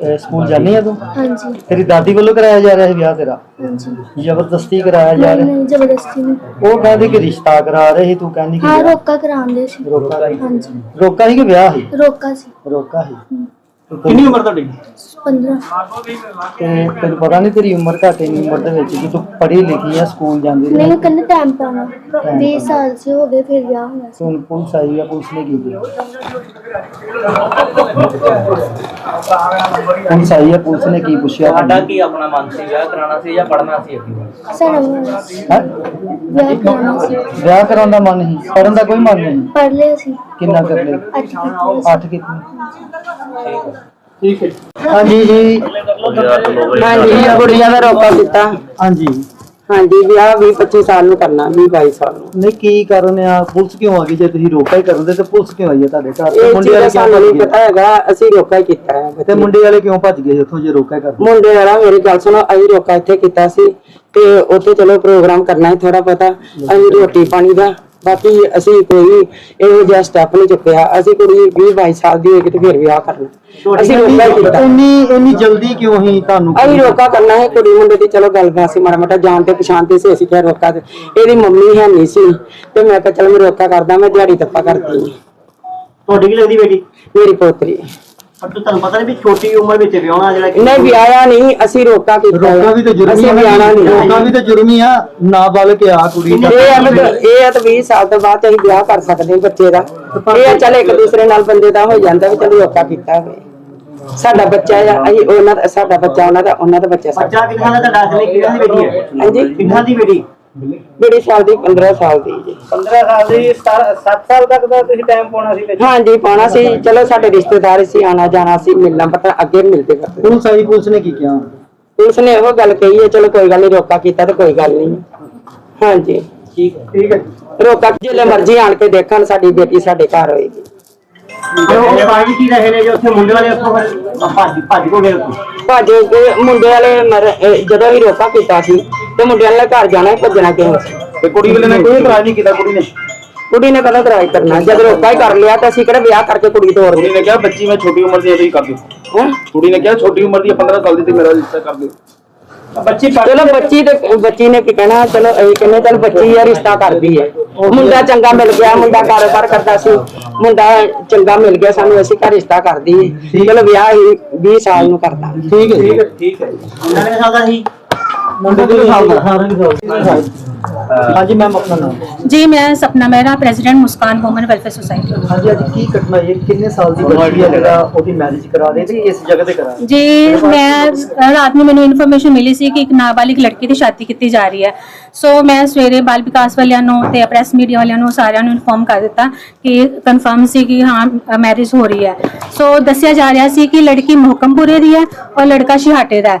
ਅਹ, school ਜਾਂਦੀ ਆ ਤੂੰ? ਹਾਂਜੀ। ਤੇਰੀ ਦਾਦੀ ਵੱਲੋਂ ਕਰਾਇਆ ਜਾ ਰਿਹਾ ਹੈ ਵਿਆਹ ਤੇਰਾ? ਹਾਂਜੀ। ਜ਼ਬਰਦਸਤੀ ਕਰਾਇਆ ਜਾ ਨਹੀਂ ਰਿਹਾ? ਨਹੀਂ ਜ਼ਬਰਦਸਤੀ ਨਹੀਂ। ਉਹ ਕਹਿੰਦੀ ਕਿ ਰਿਸ਼ਤਾ ਕਰਾ ਰਹੇ ਸੀ ਤੂੰ ਕਹਿੰਦੀ ਕਿ ਹਾਂ ਵਿਆਹ। ਰੋਕਾ ਕਰਾਉਂਦੇ ਸੀ। ਰੋਕਾ ਸੀ? ਹਾਂਜੀ। ਰੋਕਾ ਸੀ ਕਿ ਵਿਆਹ ਸੀ? ਰੋਕਾ ਸੀ। ਰੋਕਾ ਸੀ? ਕਿੰਨੀ ਉਮਰ ਤੁਹਾਡੀ? 15 ਤੇ ਤੈਨੂੰ ਪਤਾ ਨਹੀਂ ਤੇਰੀ ਉਮਰ ਘੱਟ ਇੰਨੀ ਉਮਰ ਦੇ ਵਿੱਚ ਕਿ ਤੂੰ ਪੜ੍ਹੀ ਲਿਖੀ ਆ ਸਕੂਲ ਜਾਂਦੀ ਰਹੀ? ਨਹੀਂ ਕਹਿੰਦੇ ਟਾਈਮ ਪਾਣਾ 20 ਸਾਲ ਸੇ ਹੋ ਗਏ ਫਿਰ ਵਿਆਹ ਹੋਇਆ ਸੀ। ਹੁਣ ਪੁਲਿਸ ਆਈ ਆ ਪੁਲਿਸ ਨੇ ਕੀ ਕੀਤਾ? ਪੁਲਿਸ ਨੇ ਕੀ ਪੁੱਛਿਆ? ਤੁਹਾਡਾ ਕੀ ਆਪਣਾ ਮਨ ਸੀ? ਵਿਆਹ ਕਰਾਉਣਾ ਸੀ ਜਾਂ ਪੜ੍ਹਨਾ ਸੀ ਅੱਗੇ? ਸਾਡਾ ਵਿਆਹ ਸੀ। ਹੈਂ? ਵਿਆਹ ਕਰਾਉਣਾ ਸੀ। ਵਿਆਹ ਕਰਾਉਣ ਦਾ ਮਨ ਨਹੀਂ? ਪੜਨ ਦਾ ਕੋਈ ਮਨ ਨਹੀਂ? ਪੜ੍ਹ ਲਿਆ ਸੀ। ਕਿੰਨਾ ਕਰ ਲੈ ਅੱਜ ਅੱਠ ਕਿਤਨੀ ਠੀਕ ਹੈ। ਹਾਂਜੀ ਜੀ। ਹਾਂਜੀ ਕੁੜੀਆਂ ਦਾ ਰੋਕਾ ਦਿੱਤਾ ਹਾਂਜੀ। ਹਾਂਜੀ ਵਿਆਹ 20 25 ਸਾਲ ਨੂੰ ਕਰਨਾ 20 22 ਸਾਲ ਨੂੰ। ਨਹੀਂ ਕੀ ਕਾਰਨ ਆ? ਪੁਲਿਸ ਕਿਉਂ ਆ ਗਈ? ਜੇ ਤੁਸੀਂ ਰੋਕਾ ਹੀ ਕਰਦੇ ਤੇ ਪੁਲਿਸ ਕਿਉਂ ਆਈ ਹੈ ਤੁਹਾਡੇ ਘਰ? ਤੇ ਇਹ ਮੁੰਡੇ ਚੀਜ਼ ਵਾਲੇ ਕਿਉਂ ਸਾਨੂੰ ਨਹੀਂ ਪਤਾ ਹੈਗਾ ਅਸੀਂ ਰੋਕਾ ਹੀ ਕੀਤਾ ਹੈ ਤੇ ਮੁੰਡੇ ਵਾਲੇ ਕਿਉਂ ਭੱਜ ਗਏ ਉੱਥੋਂ ਜੇ ਰੋਕਾ ਹੀ ਕਰਦੇ? ਮੁੰਡੇ ਵਾਲਾ ਮੇਰੀ ਗੱਲ ਸੁਣੋ ਅਸੀਂ ਰੋਕਾ ਇੱਥੇ ਕੀਤਾ ਸੀ ਤੇ ਉੱਥੇ ਚਲੋ ਪ੍ਰੋਗਰਾਮ ਕਰਨਾ ਹੈ ਥੋੜਾ ਪਤਾ ਅਸੀਂ ਰੋਟੀ ਪਾਣੀ ਦਾ ਬਾਕੀ ਅਸੀਂ ਕੋਈ ਇਹੋ ਜਿਹਾ ਸਟੈਪ ਨਹੀਂ ਚੁੱਕਿਆ। ਅਸੀਂ ਕੁੜੀ 20 22 ਸਾਲ ਦੀ ਹੋਏਗੀ ਤੇ ਫਿਰ ਵਿਆਹ ਕਰਨਾ। ਅਸੀਂ ਰੋਕਾ ਹੀ ਕੀਤਾ। ਇੰਨੀ ਇੰਨੀ ਜਲਦੀ ਕਿਉਂ ਹੀ ਤੁਹਾਨੂੰ ਅਸੀਂ ਰੋਕਾ ਕਰਨਾ ਹੈ ਕੁੜੀ ਮੁੰਡੇ ਦੀ। ਚਲੋ ਗੱਲਬਾਤ ਸੀ ਮਾੜਾ ਮਾੜਾ ਜਾਣ ਤੇ ਪਛਾਣ ਤੇ ਸੀ ਅਸੀਂ ਕਿਹਾ ਰੋਕਾ ਤੇ। ਇਹਦੀ ਮੰਮੀ ਹੈ ਨਹੀਂ ਸੀ। ਤੇ ਮੈਂ ਕਿਹਾ ਚਲ ਮੈਂ ਰੋਕਾ ਕਰਦਾ ਮੈਂ ਦਿਹਾੜੀ ਤੱਪਾ ਕਰਦੀ ਤੁਹਾਡੀ ਕੀ ਲੱਗਦੀ ਬੇਟੀ? ਮੇਰੀ ਪੋਤਰੀ। ਪਰ ਤੁਹਾਨੂੰ ਪਤਾ ਨਹੀਂ ਵੀ ਛੋਟੀ ਉਮਰ ਵਿੱਚ ਵਿਆਹਣਾ ਜਿਹੜਾ ਨਹੀਂ ਵਿਆਹਿਆ ਨਹੀਂ ਅਸੀਂ ਰੋਕਾ ਕੀਤਾ ਰੋਕਾ ਵੀ ਤੇ ਜੁਰਮ ਅਸੀਂ ਵਿਆਹਣਾ ਨਹੀਂ। ਰੋਕਾ ਵੀ ਤੇ ਜੁਰਮ ਆ ਨਾਬਾਲਗ ਆ ਕੁੜੀ ਦਾ ਇਹ ਆ ਵੀ ਇਹ ਆ ਤਾਂ 20 ਸਾਲ ਤੋਂ ਬਾਅਦ ਅਸੀਂ ਵਿਆਹ ਕਰ ਸਕਦੇ ਹਾਂ ਬੱਚੇ ਦਾ। ਇਹ ਆ ਚੱਲ ਇੱਕ ਦੂਸਰੇ ਨਾਲ ਬੰਦੇ ਦਾ ਹੋ ਜਾਂਦਾ ਵੀ ਚਲੋ ਰੋਕਾ ਕੀਤਾ ਹੋਵੇ। ਸਾਡਾ ਬੱਚਾ ਆ ਅਸੀਂ ਉਹਨਾਂ ਦਾ ਸਾਡਾ ਬੱਚਾ ਉਹਨਾਂ ਦਾ ਉਹਨਾਂ ਦਾ ਬੱਚਾ ਸਾਡਾ। ਬੱਚਾ ਕਿੰਨਾ ਦਾ? ਤੁਹਾਡਾ ਅਸਲੀ ਕਿੰਨਾ ਦੀ ਬੇਟੀ ਹੈ? ਹਾਂਜੀ? ਕਿੰਨਾ ਦੀ ਬੇਟੀ? ਬੜੀ ਸਾਲ ਦੀ 15 ਸਾਲ ਦੀ ਜੀ। 15 ਸਾਲ ਦੀ 7 ਸਾਲ ਤੱਕ ਦਾ ਤੁਸੀਂ ਟਾਈਮ ਪਾਉਣਾ ਸੀ ਵਿੱਚ? ਹਾਂਜੀ ਪਾਉਣਾ ਸੀ। ਚਲੋ ਸਾਡੇ ਰਿਸ਼ਤੇਦਾਰ ਸੀ ਆਣਾ ਜਾਣਾ ਸੀ ਮਿਲਣਾ ਪਤਾ ਅੱਗੇ ਮਿਲਦੇ ਕਰਦੇ ਪੁਲਿਸ ਆਈ ਪੁਲਿਸ ਨੇ ਕੀ ਕਿਹਾ? ਪੁਲਿਸ ਨੇ ਇਹੋ ਗੱਲ ਕਹੀ ਹੈ ਚਲੋ ਕੋਈ ਗੱਲ ਨਹੀਂ ਰੋਕਾ ਕੀਤਾ ਤੇ ਕੋਈ ਗੱਲ ਨਹੀਂ ਹਾਂਜੀ। ਠੀਕ ਠੀਕ ਹੈ ਰੋਕਾ ਜਿੱਲੇ ਮਰਜ਼ੀ ਆਣ ਕੇ ਦੇਖਣ ਸਾਡੀ ਬੇਟੀ ਸਾਡੇ ਘਰ ਹੋਏਗੀ। ਉਹ ਪਾਣੀ ਕੀ ਰਹੇ ਨੇ ਜੋ ਉੱਥੇ ਮੁੰਡੇ ਵਾਲੇ ਉੱਥੋਂ ਫਿਰ? ਭੱਜ ਭੱਜ ਕੋ ਗਏ ਉੱਥੋਂ? ਭਾਜੇ ਮੁੰਡੇ ਵਾਲੇ ਮਰ- ਜਦੋਂ ਹੀ ਰੋਕਾ ਕੀਤਾ ਸੀ ਤੇ ਮੁੰਡੇ ਵਾਲੇ ਘਰ ਜਾਣਾ ਸੀ, ਭੱਜਣਾ ਕਿਉਂ ਸੀ ਤੇ ਕੁੜੀ ਵਾਲੇ ਨੇ ਕੋਈ ਇਤਰਾਜ਼ ਨਹੀਂ ਕੀਤਾ ਕੁੜੀ ਨੇ? ਕੁੜੀ ਨੇ ਕਦੋਂ ਕਰਾਈ ਕਰਨਾ? ਜਦ ਰੋਕਾ ਹੀ ਕਰ ਲਿਆ ਤਾਂ ਅਸੀਂ ਕਿਹੜਾ ਵਿਆਹ ਕਰਕੇ ਕੁੜੀ ਤੋੜ ਕੁੜੀ ਨੇ ਕਿਹਾ ਬੱਚੀ ਮੈਂ ਛੋਟੀ ਉਮਰ ਦੀ ਹੈ ਤੁਸੀਂ ਕਰ ਦਿਓ। ਹੈਂ? ਕੁੜੀ ਨੇ ਕਿਹਾ ਛੋਟੀ ਉਮਰ ਦੀ ਹੈ 15 ਸਾਲ ਦੀ ਤੇ ਮੇਰਾ ਰਿਸ਼ਤਾ ਕਰ ਦਿਓ। ਬੱਚੀ ਚਲੋ ਬੱਚੀ ਤੇ ਬੱਚੀ ਨੇ ਕੀ ਕਹਿਣਾ? ਚਲੋ ਅਸੀਂ ਕਹਿੰਦੇ ਚਲ ਬੱਚੀ ਆ ਰਿਸ਼ਤਾ ਕਰਦੀ ਹੈ ਮੁੰਡਾ ਚੰਗਾ ਮਿਲ ਗਿਆ ਮੁੰਡਾ ਕਾਰੋਬਾਰ ਕਰਦਾ ਸੀ। ਮੁੰਡਾ ਚੰਗਾ ਮਿਲ ਗਿਆ ਸਾਨੂੰ ਅਸੀਂ ਘਰ ਰਿਸ਼ਤਾ ਕਰਦੀ ਹੈ ਚਲੋ ਵਿਆਹ ਹੀ 20 ਸਾਲ ਨੂੰ ਕਰਦਾ। ਠੀਕ ਹੈ ਠੀਕ ਹੈ ਠੀਕ ਹੈ। ਮੁੰਡਾ ਕਿਹਨੇ ਸਾਲ ਦਾ ਸੀ? ਜੀ ਮੈਂ Sapna Mehra president Muskan woman welfare society ਜੀ ਮੈਂ ਰਾਤ ਨੂੰ ਮੈਨੂੰ ਇਨਫੋਰਮੇਸ਼ਨ ਮਿਲੀ ਸੀ ਕਿ ਇੱਕ ਨਾਬਾਲਿਗ ਲੜਕੀ ਦੀ ਸ਼ਾਦੀ ਕੀਤੀ ਜਾ ਰਹੀ ਹੈ। ਸੋ ਮੈਂ ਸਵੇਰੇ ਬਾਲ ਵਿਕਾਸ ਵਾਲਿਆਂ ਨੂੰ ਤੇ ਪ੍ਰੈਸ ਮੀਡੀਆ ਵਾਲਿਆਂ ਨੂੰ ਸਾਰਿਆਂ ਨੂੰ ਇਨਫੋਰਮ ਕਰ ਦਿੱਤਾ ਕਿ ਕਨਫਰਮ ਸੀ ਕਿ ਹਾਂ ਮੈਰਿਜ ਹੋ ਰਹੀ ਹੈ। ਸੋ ਦੱਸਿਆ ਜਾ ਰਿਹਾ ਸੀ ਕਿ ਲੜਕੀ ਮੁਹਕਮਪੁਰੇ ਦੀ ਹੈ ਔਰ ਲੜਕਾ ਸ਼ਿਹਾਟੇ ਦਾ ਹੈ।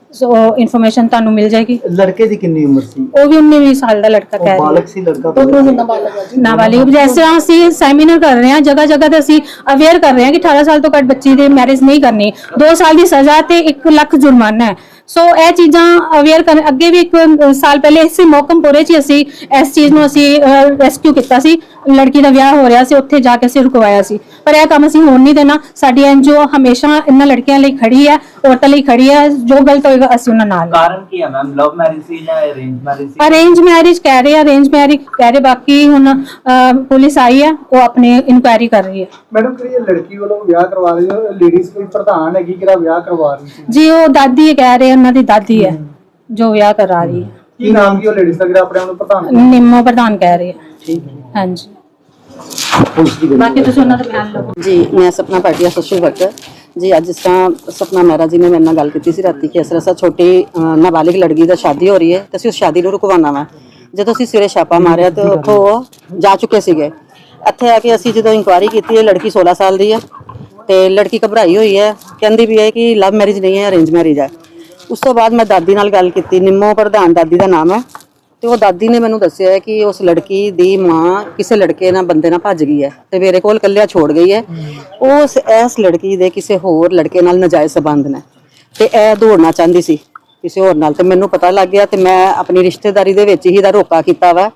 ਸੋ ਇਨਫੋਰਮੇਸ਼ਨ ਤੁਹਾਨੂੰ ਮਿਲ ਜਾਏਗੀ। ਲੜਕੇ ਦੀ ਕਿੰਨੀ ਉਮਰ ਸੀ? ਉਹ ਵੀ 19 20 ਸਾਲ ਦਾ ਲੜਕਾ ਕਹਿ ਉਹ ਰਿਹਾ ਬਾਲਕ ਸੀ ਲੜਕਾ ਨਾਬਾਲਿਗ ਜੈਸੇ ਅਸੀਂ ਸੈਮੀਨਾਰ ਕਰ ਰਹੇ ਹਾਂ ਜਗ੍ਹਾ ਜਗ੍ਹਾ ਤੇ ਅਸੀਂ ਅਵੇਅਰ ਕਰ ਰਹੇ ਹਾਂ ਕਿ 18 ਸਾਲ ਤੋਂ ਘੱਟ ਬੱਚੀ ਦੀ ਮੈਰਿਜ ਨਹੀਂ ਕਰਨੀ। 2 ਸਾਲ ਦੀ ਸਜ਼ਾ ਤੇ 1 ਲੱਖ ਜੁਰਮਾਨਾ ਹੈ। ਸੋ ਇਹ ਚੀਜ਼ਾਂ ਅਵੇਅਰ ਕਰ ਅੱਗੇ ਵੀ ਇੱਕ ਸਾਲ ਪਹਿਲੇ ਇਸੇ ਮੌਕਮਪੁਰੇ 'ਚ ਅਸੀਂ ਇਸ ਚੀਜ਼ ਨੂੰ ਅਸੀਂ ਰੈਸਕਿਊ ਕੀਤਾ ਸੀ। ਲੜਕੀ ਦਾ ਵਿਆਹ ਹੋ ਰਿਹਾ ਸੀ ਉੱਥੇ ਜਾ ਕੇ ਅਸੀਂ ਰੁਕਵਾਇਆ ਸੀ। ਪਰ ਇਹ ਕੰਮ ਅਸੀਂ ਹੋਣ ਨਹੀਂ ਦੇਣਾ। ਸਾਡੀ ਐਨਜੀਓ ਹਮੇਸ਼ਾ ਇਹਨਾਂ ਲੜਕੀਆਂ ਲਈ ਖੜੀ ਹੈ ਔਰਤਾਂ ਲਈ ਖੜੀ ਹੈ। ਜੋ ਗਲਤ ਹੋਏਗਾ ਅਸੀਂ ਉਹਨਾਂ ਨਾਲ। ਕਾਰਨ ਕੀ ਹੈ ਮੈਮ? ਲਵ ਮੈਰਿਜ ਸੀ ਜਾਂ ਅਰੇਂਜ ਮੈਰਿਜ ਸੀ? ਅਰੇਂਜ ਮੈਰਿਜ ਕਹਿ ਰਹੇ ਆ ਅਰੇਂਜ ਮੈਰਿਜ ਕਹਿ ਰਹੇ। ਬਾਕੀ ਹੁਣ ਪੁਲਿਸ ਆਈ ਹੈ ਉਹ ਆਪਣੇ ਇਨਕੁਆਇਰੀ ਕਰ ਰਹੀ ਹੈ। ਮੈਡਮ ਇਹ ਲੜਕੀ ਵੱਲੋਂ ਵਿਆਹ ਕਰਵਾ ਰਹੀ ਹੈ ਲੇਡੀਜ਼ ਕੋਈ ਪ੍ਰਧਾਨ ਹੈਗੀ ਕਿਹੜਾ ਵਿਆਹ ਕਰਵਾ ਰਹੀ ਸੀ? ਜੀ ਉਹ ਦਾਦੀ ਕਹਿ ਰਹੇ ਉਹਨਾਂ ਦੀ ਦਾਦੀ ਹੈ ਜੋ ਵਿਆਹ ਕਰਾ ਰਹੀ ਹੈ। ਕੀ ਨਾਮ ਕੀ ਉਹ ਲੇਡੀਜ਼ ਦਾ ਜਿਹੜਾ ਆਪਣੇ ਆਪ ਨੂੰ ਪ੍ਰਧਾਨ ਨਿੰਮੋ ਪ੍ਰਧਾਨ ਕਹਿ ਰਹੀ ਹੈ। ਹਾਂਜੀ। ਬਾਕੀ ਤੁਸੀਂ ਉਹਨਾਂ ਦਾ ਬਿਆਨ ਲਓ। ਜੀ ਮੈਂ ਸਪਨਾ ਪਾਟਿਆ ਸੋਸ਼ਲ ਵਰਕਰ ਜੀ ਅੱਜ ਇਸ ਤਰ੍ਹਾਂ ਸਪਨਾ ਮਹਿਰਾ ਜੀ ਨੇ ਮੇਰੇ ਨਾਲ ਗੱਲ ਕੀਤੀ ਸੀ ਰਾਤੀ ਕਿ ਇਸ ਤਰ੍ਹਾਂ ਸਾ ਛੋਟੀ ਨਾਬਾਲਿਗ ਲੜਕੀ ਦਾ ਸ਼ਾਦੀ ਹੋ ਰਹੀ ਹੈ ਤੇ ਅਸੀਂ ਉਸ ਸ਼ਾਦੀ ਨੂੰ ਰੁਕਵਾਉਣਾ ਵਾ। ਜਦੋਂ ਅਸੀਂ ਸਵੇਰੇ ਛਾਪਾ ਮਾਰਿਆ ਤੇ ਉੱਥੋਂ ਉਹ ਜਾ ਚੁੱਕੇ ਸੀਗੇ। ਇੱਥੇ ਆ ਕੇ ਅਸੀਂ ਜਦੋਂ ਇਨਕੁਆਇਰੀ ਕੀਤੀ ਹੈ ਲੜਕੀ 16 ਸਾਲ ਦੀ ਹੈ ਤੇ ਲੜਕੀ ਘਬਰਾਈ ਹੋਈ ਹੈ। ਕਹਿੰਦੀ ਵੀ ਹੈ ਕਿ ਲਵ ਮੈਰਿਜ ਨਹੀਂ ਹੈ ਅਰੇਂਜ ਮੈਰਿਜ ਹੈ। ਉਸ ਤੋਂ ਬਾਅਦ ਮੈਂ ਦਾਦੀ ਨਾਲ ਗੱਲ ਕੀਤੀ, ਨਿੰਮੋ ਪ੍ਰਧਾਨ ਦਾਦੀ ਦਾ ਨਾਮ ਹੈ। ਤੇ ਉਹ ਦਾਦੀ ਨੇ ਮੈਨੂੰ ਦੱਸਿਆ ਕਿ ਉਸ ਲੜਕੀ ਦੀ ਮਾਂ ਕਿਸੇ ਲੜਕੇ ਨਾਲ ਬੰਦੇ ਨਾਲ ਭੱਜ ਗਈ ਹੈ ਤੇ ਮੇਰੇ ਕੋਲ ਕੱਲਿਆ ਛੋੜ ਗਈ ਹੈ। ਉਸ, ਇਸ ਲੜਕੀ ਦੇ ਕਿਸੇ ਹੋਰ ਲੜਕੇ ਨਾਲ ਨਜਾਇਜ਼ ਸਬੰਧ ਨੇ ਤੇ ਇਹ ਦੌੜਨਾ ਚਾਹੁੰਦੀ ਸੀ ਕਿਸੇ ਹੋਰ ਨਾਲ ਤੇ ਮੈਨੂੰ ਪਤਾ ਲੱਗ ਗਿਆ ਤੇ ਮੈਂ ਆਪਣੀ ਰਿਸ਼ਤੇਦਾਰੀ ਦੇ ਵਿੱਚ ਹੀ ਇਹਦਾ ਰੋਕਾ ਕੀਤਾ ਵਾ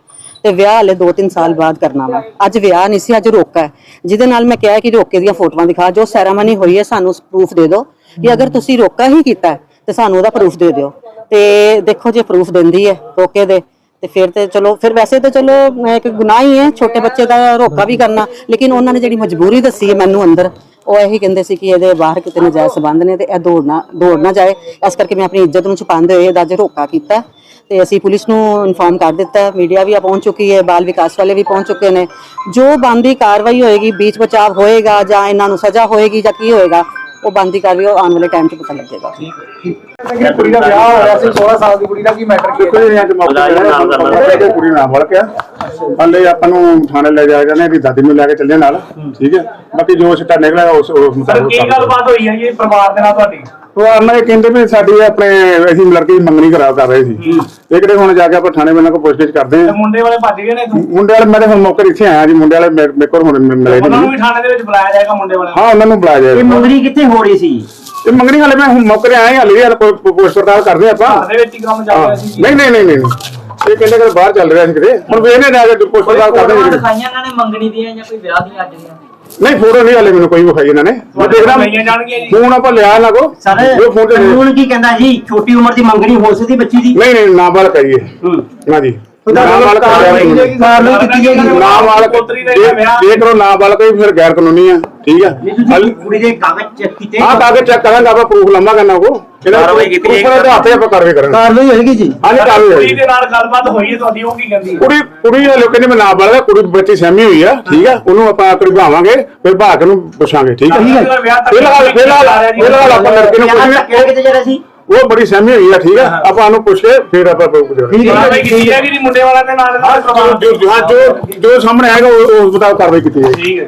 ਤੇ ਵਿਆਹ ਹਲੇ 2-3 ਸਾਲ ਬਾਅਦ ਕਰਨਾ ਵਾ। ਅੱਜ ਵਿਆਹ ਨਹੀਂ ਸੀ, ਅੱਜ ਰੋਕਾ ਹੈ। ਜਿਹਦੇ ਨਾਲ ਮੈਂ ਕਿਹਾ ਕਿ ਰੋਕੇ ਦੀਆਂ ਫੋਟੋਆਂ ਦਿਖਾ, ਜੋ ਸੈਰਾਮਨੀ ਹੋਈ ਹੈ ਸਾਨੂੰ ਪ੍ਰੂਫ ਦੇ ਦਿਓ ਕਿ ਅਗਰ ਤੁਸੀਂ ਰੋਕਾ ਹੀ ਕੀਤਾ ਤੇ ਸਾਨੂੰ ਉਹਦਾ ਪ੍ਰੂਫ ਦੇ ਦਿਓ। ਤੇ ਦੇਖੋ ਜੇ ਪ੍ਰੂਫ ਦਿੰਦੀ ਹੈ ਰੋਕੇ ਦੇ, ਤੇ ਫਿਰ ਤੇ ਚਲੋ, ਫਿਰ ਵੈਸੇ ਤਾਂ ਚਲੋ ਇੱਕ ਗੁਨਾਹ ਹੀ ਹੈ ਛੋਟੇ ਬੱਚੇ ਦਾ ਰੋਕਾ ਵੀ ਕਰਨਾ, ਲੇਕਿਨ ਉਹਨਾਂ ਨੇ ਜਿਹੜੀ ਮਜਬੂਰੀ ਦੱਸੀ ਹੈ ਮੈਨੂੰ ਅੰਦਰ, ਉਹ ਇਹੀ ਕਹਿੰਦੇ ਸੀ ਕਿ ਇਹਦੇ ਬਾਹਰ ਕਿਤੇ ਨਜਾਇਜ਼ ਸਬੰਧ ਨੇ ਤੇ ਇਹ ਦੌੜਨਾ ਦੌੜ ਨਾ ਜਾਏ। ਇਸ ਕਰਕੇ ਮੈਂ ਆਪਣੀ ਇੱਜ਼ਤ ਨੂੰ ਛੁਪਾਉਂਦੇ ਹੋਏ ਇਹਦਾ ਜੇ ਰੋਕਾ ਕੀਤਾ। ਤੇ ਅਸੀਂ ਪੁਲਿਸ ਨੂੰ ਇਨਫਾਰਮ ਕਰ ਦਿੱਤਾ ਮੀਡੀਆ ਵੀ ਆ ਪਹੁੰਚ ਚੁੱਕੀ ਹੈ, ਬਾਲ ਵਿਕਾਸ ਵਾਲੇ ਵੀ ਪਹੁੰਚ ਚੁੱਕੇ ਨੇ। ਜੋ ਬੰਦੀ ਕਾਰਵਾਈ ਹੋਏਗੀ, ਬੀਚ ਬਚਾਵ ਹੋਏਗਾ ਜਾਂ ਇਹਨਾਂ ਨੂੰ ਸਜ਼ਾ ਹੋਏਗੀ ਜਾਂ ਕੀ ਹੋਏਗਾ ਉਹ ਬੰਦੀ ਕਾਰਵਾਈ ਉਹ ਆਉਣ ਵਾਲੇ ਟਾਈਮ 'ਚ ਪਤਾ ਲੱਗੇਗਾ। ਕਿ ਕੁੜੀ ਦਾ ਵਿਆਹ ਹੋਇਆ ਸੀ 16 ਸਾਲ ਦੀ ਕੁੜੀ ਦਾ ਕੀ ਮੈਟਰ ਕੀ ਕੋਈ ਨਹੀਂ ਅੱਜ ਮੌਕਾ ਮਿਲਿਆ ਕਿ ਕੁੜੀ ਨਾਲ ਵੜ ਗਿਆ ਹਲੇ ਆਪਾਂ ਨੂੰ ਥਾਣੇ ਲੈ ਜਾ ਜਾਂਦੇ ਇਹਦੀ ਦਾਦੀ ਨੂੰ ਲੈ ਕੇ ਚੱਲੇ ਨਾਲ। ਠੀਕ ਹੈ? ਬਾਕੀ ਜੋ ਸਿੱਟਾ ਨਿਕਲਿਆ ਉਸ ਉਸ ਮੁਤਾਬਕ ਕੀ ਗੱਲਬਾਤ ਹੋਈ ਹੈ ਜੀ ਪਰਿਵਾਰ ਦੇ ਨਾਲ ਤੁਹਾਡੀ? ਪਰਿਵਾਰ ਨਾਲ ਇਹ ਕਹਿੰਦੇ ਵੀ ਸਾਡੀ ਆਪਣੇ ਅਸੀਂ ਲੜਕੀ ਦੀ ਮੰਗਣੀ ਕਰਾ ਕਰ ਰਹੇ ਸੀ। ਇਹ ਕਿਹੜੇ ਹੁਣ ਜਾ ਕੇ ਆਪਾਂ ਥਾਣੇ ਵਾਲਿਆਂ ਕੋਲ ਪੁੱਛਗਿੱਛ ਕਰਦੇ ਤੇ ਹਾਂ ਮੁੰਡੇ ਵਾਲੇ ਭੱਜ ਗਏ ਨੇ ਮੁੰਡੇ ਵਾਲੇ ਮੇਰੇ ਹੁਣ ਮੌਕੇ ਤੇ ਇੱਥੇ ਆਇਆ ਜੀ ਮੁੰਡੇ ਵਾਲੇ ਮੇਰੇ ਮੇਰੇ ਕੋਲ ਹੁਣ ਮਿ- ਮਿਲੇ ਉਹਨਾਂ ਨੂੰ ਨਹੀਂ ਵੀ ਥਾਣੇ ਦੇ ਵਿੱਚ ਬੁਲਾਇਆ ਜਾਏਗਾ ਮੁੰਡੇ ਵਾਲਿਆਂ ਹਾਂ ਉਹਨਾਂ ਨੂੰ ਬੁਲਾਇਆ ਇਹ ਜਾਏਗਾ ਮੰਗਣੀ ਕਿੱਥੇ ਹੋ ਰਹੀ ਸੀ? ਇਹ ਮੰਗਣੀ ਹਾਲੇ ਮੈਂ ਹੁਣ ਮੌਕੇ ਤੇ ਆਇਆ ਹਾਲੇ ਹਾਲੇ ਪੁੱਛ ਪੜਤਾਲ ਕਰਦੇ ਆਪਾਂ। ਨੂੰ ਘਰ ਦੇ ਵਿੱਚ ਹੀ ਕੰਮ ਚੱਲ ਹਾਂ ਰਿਹਾ ਸੀ। ਨਹੀਂ ਨਹੀਂ ਨਹੀਂ ਨਹੀਂ। ਇਹ ਕਹਿੰਦੇ ਕਿ ਬਾਹਰ ਚੱਲ ਰਿਹਾ ਸੀ ਕਿਤੇ। ਹੁਣ ਵੇਖਨੇ ਜਾ ਕੇ ਪੁੱਛ ਪੜਤਾਲ ਕਰਦੇ ਹਾਂ ਜੀ। ਦਿਖਾਈਆਂ ਇਹਨਾਂ ਨੇ ਮੰਗਣੀ ਦੀਆਂ ਜਾਂ ਕੋਈ ਵਿਆਹ ਦੀਆਂ ਅੱਜ ਦੀਆਂ? ਨਹੀਂ ਫੋਟੋ ਨਹੀਂ ਹਾਲੇ ਮੈਨੂੰ ਕੋਈ ਵਿਖਾਈ ਇਹਨਾਂ ਨੇ। ਮੈਂ ਦੇਖਦਾ। ਲਈਆਂ ਜਾਣਗੀਆਂ ਜੀ। ਫੋਨ ਆਪਾਂ ਲਿਆ ਨਾ ਕੋ ਸਰ ਉਹ ਫੋਨ ਤੇ ਕਾਨੂੰਨ ਕੀ ਕਹਿੰਦਾ ਜੀ? ਛੋਟੀ ਉਮਰ ਦੀ ਮੰਗਣੀ ਹੋ ਸਕਦੀ ਬੱਚੀ ਦੀ? ਨਹੀਂ ਨਹੀਂ ਨਾਬਾਲਗ ਕਹੀਏ ਨਾ ਜੀ। ਨਾਬਾਲਗ ਕਾਰਵਾਈ ਕਾਰਵਾਈ ਕੀਤੀ ਜਾਏਗੀ ਨਾਬਾਲਗ ਪੁੱਤਰੀ ਦਾ ਵਿਆਹ। ਜੇ ਕਰੋ ਨਾਬਾਲਗ ਹੀ ਫਿਰ ਗੈਰ ਕਾਨੂੰਨੀ ਆ ਠੀਕ ਆ? ਤੁਸੀਂ ਕੁੜੀ ਦੇ ਕਾਗਜ਼ ਚੈੱਕ ਕੀਤੇ? ਹਾਂ ਕਾਗਜ਼ ਚੈੱਕ ਕਰਾਂਗੇ ਆਪਾਂ ਪ੍ਰੂਫ ਲੰਮਾ ਕਰਨਾ ਕੋ ਕਾਰਵਾਈ ਕੀਤੀ ਜਾਏਗੀ ਉੱਪਰ ਹੱਥੇ ਆਪਾਂ ਕਾਰਵਾਈ ਕਰਾਂਗੇ। ਕਾਰਵਾਈ ਹੋਏਗੀ ਜੀ। ਹਾਂ ਜੀ ਕਾਰਵਾਈ ਕੁੜੀ ਹੋਏਗੀ। ਦੇ ਨਾਲ ਗੱਲਬਾਤ ਹੋਈ ਹੈ ਤੁਹਾਡੀ ਉਹ ਕੀ ਕਹਿੰਦੀ ਹੈ? ਕੁੜੀ ਕੁੜੀ ਵਾਲੇ ਕਹਿੰਦੇ ਮੈਂ ਨਾਬਾਲਗ ਆ, ਕੁੜੀ ਬੱਚੀ ਸਹਿਮੀ ਹੋਈ ਆ ਠੀਕ ਆ? ਉਹਨੂੰ ਆਪਾਂ ਕਢਵਾਵਾਂਗੇ ਫਿਰ ਭਾਗ ਨੂੰ ਪੁੱਛਾਂਗੇ ਠੀਕ ਆ? ਵਿਆਹ ਤੱਕ ਫਿਲਹਾਲ ਫਿਲਹਾਲ ਫਿਲਹਾਲ ਆਪਾਂ ਲੜਕੇ ਨੂੰ ਯਾਰ ਪੁੱਛਾਂਗੇ ਕਿਹੜੇ ਕਿਤੇ ਜਾ ਰਿਹਾ ਸੀ? ਉਹ ਬੜੀ ਸਹਿਮੀ ਹੋਈ ਆ ਠੀਕ ਆ? ਆਪਾਂ ਉਹਨੂੰ ਪੁੱਛ ਕੇ ਫਿਰ ਆਪਾਂ ਪੁੱਛਾਂਗੇ ਕਾਰਵਾਈ ਕੀਤੀ ਜਾਏਗੀ ਜੀ ਮੁੰਡੇ ਵਾਲਿਆਂ ਦੇ ਨਾਲ ਹਾਂ ਜੋ ਜੋ ਜੋ- ਜੋ ਸਾਹਮਣੇ ਆਏਗਾ ਉਹ ਉਸ ਮੁਤਾਬਕ ਕਾਰਵਾਈ ਕੀਤੀ ਜਾਏਗੀ। ਠੀਕ ਹੈ